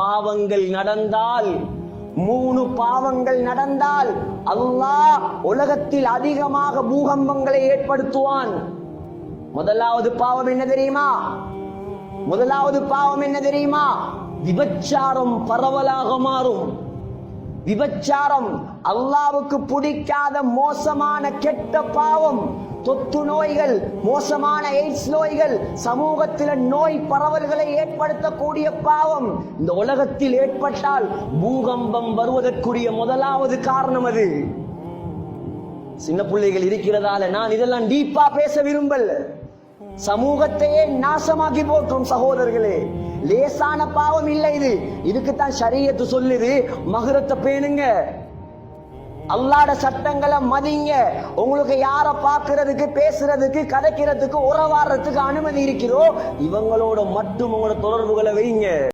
பாவங்கள் நடந்தால் மூணு பாவங்கள் நடந்தால் அல்லாஹ் உலகத்தில் அதிகமாக பூகம்பங்களை ஏற்படுத்துவான். முதலாவது பாவம் என்ன தெரியுமா? முதலாவது பாவம் என்ன தெரியுமா? விபச்சாரம் பரவலாக மாறும். விபச்சாரம் அல்லாவுக்கு பிடிக்காத மோசமான கெட்ட பாவம் தொத்து நோய்கள் மோசமான எய்ட்ஸ் நோய்கள் சமூகத்தில் நோய் பரவல்களை ஏற்படுத்தக்கூடிய பாவம் இந்த உலகத்தில் ஏற்பட்டால் பூகம்பம் வருவதற்குரிய முதலாவது காரணம் அது. சின்ன பிள்ளைகள் இருக்கிறதால நான் இதெல்லாம் டீப்பா பேச விரும்பல. சமூகத்தையே நாசமாக்கி போற்றும் சகோதரர்களே லேசான பாவம் இல்லை இது. இதுக்குத்தான் சரியத்து சொல்லுது. மகுரத்தை பேணுங்க. அல்லாட சட்டங்களை மதிங்க. உங்களுக்கு யாரை பார்க்கறதுக்கு பேசுறதுக்கு கதைக்கிறதுக்கு உறவாடுறதுக்கு அனுமதி இருக்கிறோ இவங்களோட மட்டும் உங்களோட தொடர்புகளை வைங்க.